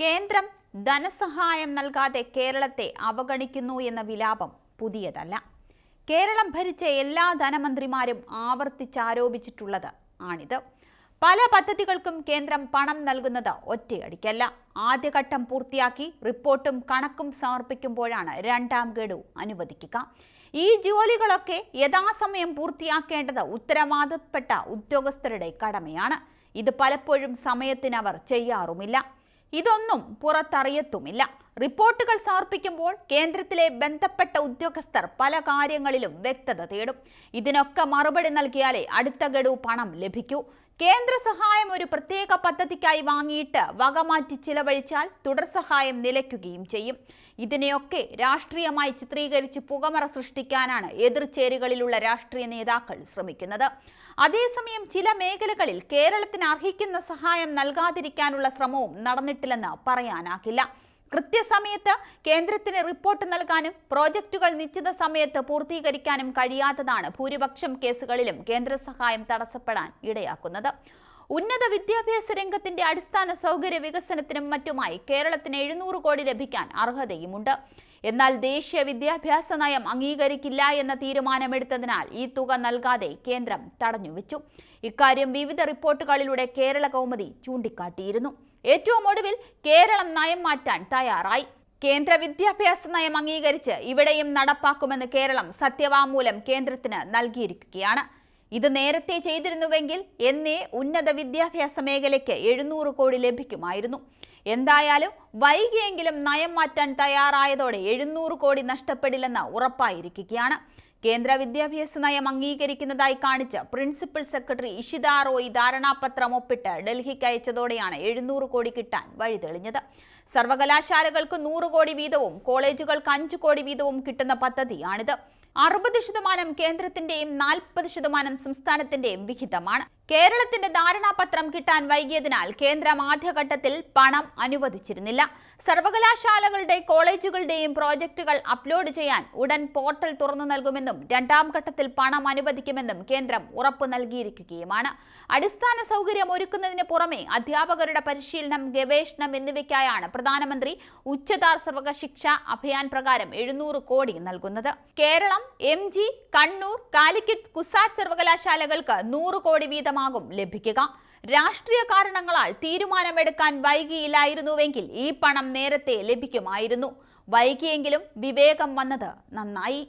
കേന്ദ്രം ധനസഹായം നൽകാതെ കേരളത്തെ അവഗണിക്കുന്നു എന്ന വിലാപം പുതിയതല്ല. കേരളം ഭരിച്ച എല്ലാ ധനമന്ത്രിമാരും ആവർത്തിച്ചാരോപിച്ചിട്ടുള്ളത് ആണിത്. പല പദ്ധതികൾക്കും കേന്ദ്രം പണം നൽകുന്നത് ഒറ്റയടിക്കല്ല. ആദ്യഘട്ടം പൂർത്തിയാക്കി റിപ്പോർട്ടും കണക്കും സമർപ്പിക്കുമ്പോഴാണ് രണ്ടാം ഗഡു അനുവദിക്കുക. ഈ ജോലികളൊക്കെ യഥാസമയം പൂർത്തിയാക്കേണ്ടത് ഉത്തരവാദപ്പെട്ട ഉദ്യോഗസ്ഥരുടെ കടമയാണ്. ഇത് പലപ്പോഴും സമയത്തിനവർ ചെയ്യാറുമില്ല. ഇതൊന്നും പുറത്തറിയത്തുമില്ല. റിപ്പോർട്ടുകൾ സമർപ്പിക്കുമ്പോൾ കേന്ദ്രത്തിലെ ബന്ധപ്പെട്ട ഉദ്യോഗസ്ഥർ പല കാര്യങ്ങളിലും വ്യക്തത തേടും. ഇതിനൊക്കെ മറുപടി നൽകിയാലേ അടുത്ത ഗഡു പണം ലഭിക്കൂ. കേന്ദ്ര സഹായം ഒരു പ്രത്യേക പദ്ധതിക്കായി വാങ്ങിയിട്ട് വകമാറ്റി ചിലവഴിച്ചാൽ തുടർ സഹായം നിലയ്ക്കുകയും ചെയ്യും. ഇതിനെയൊക്കെ രാഷ്ട്രീയമായി ചിത്രീകരിച്ച് പുകമറ സൃഷ്ടിക്കാനാണ് എതിർചേരികളിലുള്ള രാഷ്ട്രീയ നേതാക്കൾ ശ്രമിക്കുന്നത്. അതേസമയം ചില മേഖലകളിൽ കേരളത്തിന് അർഹിക്കുന്ന സഹായം നൽകാതിരിക്കാനുള്ള ശ്രമവും നടന്നിട്ടില്ലെന്ന് പറയാനാകില്ല. കൃത്യസമയത്ത് കേന്ദ്രത്തിന് റിപ്പോർട്ട് നൽകാനും പ്രോജക്റ്റുകൾ നിശ്ചിത സമയത്ത് പൂർത്തീകരിക്കാനും കഴിയാത്തതാണ് ഭൂരിപക്ഷം കേസുകളിലും കേന്ദ്ര സഹായം തടസ്സപ്പെടാൻ ഇടയാക്കുന്നത്. ഉന്നത വിദ്യാഭ്യാസ രംഗത്തിന്റെ അടിസ്ഥാന സൗകര്യ വികസനത്തിനും മറ്റുമായി കേരളത്തിന് എഴുന്നൂറ് കോടി ലഭിക്കാൻ അർഹതയുമുണ്ട്. എന്നാൽ ദേശീയ വിദ്യാഭ്യാസ നയം അംഗീകരിക്കില്ല എന്ന തീരുമാനമെടുത്തതിനാൽ ഈ തുക നൽകാതെ കേന്ദ്രം തടഞ്ഞുവെച്ചു. ഇക്കാര്യം വിവിധ റിപ്പോർട്ടുകളിലൂടെ കേരള കൗമുദി ചൂണ്ടിക്കാട്ടിയിരുന്നു. ഏറ്റവും ഒടുവിൽ കേരളം നയം മാറ്റാൻ തയ്യാറായി. കേന്ദ്ര വിദ്യാഭ്യാസ നയം അംഗീകരിച്ച് ഇവിടെയും നടപ്പാക്കുമെന്ന് കേരളം സത്യവാങ്മൂലം കേന്ദ്രത്തിന് നൽകിയിരിക്കുകയാണ്. ഇത് നേരത്തെ ചെയ്തിരുന്നുവെങ്കിൽ എന്നേ ഉന്നത വിദ്യാഭ്യാസ മേഖലയ്ക്ക് എഴുന്നൂറ് കോടി ലഭിക്കുമായിരുന്നു. എന്തായാലും വൈകിയെങ്കിലും നയം മാറ്റാൻ തയ്യാറായതോടെ എഴുന്നൂറ് കോടി നഷ്ടപ്പെടില്ലെന്ന് ഉറപ്പായിരിക്കുകയാണ്. കേന്ദ്ര വിദ്യാഭ്യാസ നയം അംഗീകരിക്കുന്നതായി കാണിച്ച് പ്രിൻസിപ്പൽ സെക്രട്ടറി ഇഷിത റോയ് ധാരണാപത്രം ഒപ്പിട്ട് ഡൽഹിക്ക് അയച്ചതോടെയാണ് എഴുന്നൂറ് കോടി കിട്ടാൻ വഴിതെളിഞ്ഞത്. സർവകലാശാലകൾക്ക് നൂറ് കോടി വീതവും കോളേജുകൾക്ക് അഞ്ച് കോടി വീതവും കിട്ടുന്ന പദ്ധതിയാണിത്. അറുപത് ശതമാനം കേന്ദ്രത്തിന്റെയും നാൽപ്പത് ശതമാനം സംസ്ഥാനത്തിന്റെയും വിഹിതമാണ്. കേരളത്തിന്റെ ധാരണാപത്രം കിട്ടാൻ വൈകിയതിനാൽ കേന്ദ്രം ആദ്യഘട്ടത്തിൽ പണം അനുവദിച്ചിരുന്നില്ല. സർവകലാശാലകളുടെ കോളേജുകളുടെയും പ്രോജക്റ്റുകൾ അപ്ലോഡ് ചെയ്യാൻ ഉടൻ പോർട്ടൽ തുറന്നു നൽകുമെന്നും രണ്ടാം ഘട്ടത്തിൽ പണം അനുവദിക്കുമെന്നും കേന്ദ്രം ഉറപ്പു നൽകിയിരിക്കുകയുമാണ്. അടിസ്ഥാന സൗകര്യം ഒരുക്കുന്നതിന് പുറമെ അധ്യാപകരുടെ പരിശീലനം ഗവേഷണം എന്നിവയ്ക്കായാണ് പ്രധാനമന്ത്രി ഉച്ചതാർ സർവകശിക്ഷ അഭിയാൻ പ്രകാരം എഴുന്നൂറ് കോടി നൽകുന്നത്. കേരളം എം ജി കണ്ണൂർ കാലിക്കറ്റ് കുസാർ സർവകലാശാലകൾക്ക് നൂറ് കോടി വീതമാകും ലഭിക്കുക. രാഷ്ട്രീയ കാരണങ്ങളാൽ തീരുമാനമെടുക്കാൻ വൈകിയില്ലായിരുന്നുവെങ്കിൽ ഈ പണം നേരത്തെ ലഭിക്കുമായിരുന്നു. വൈകിയെങ്കിലും വിവേകം വന്നത് നന്നായി.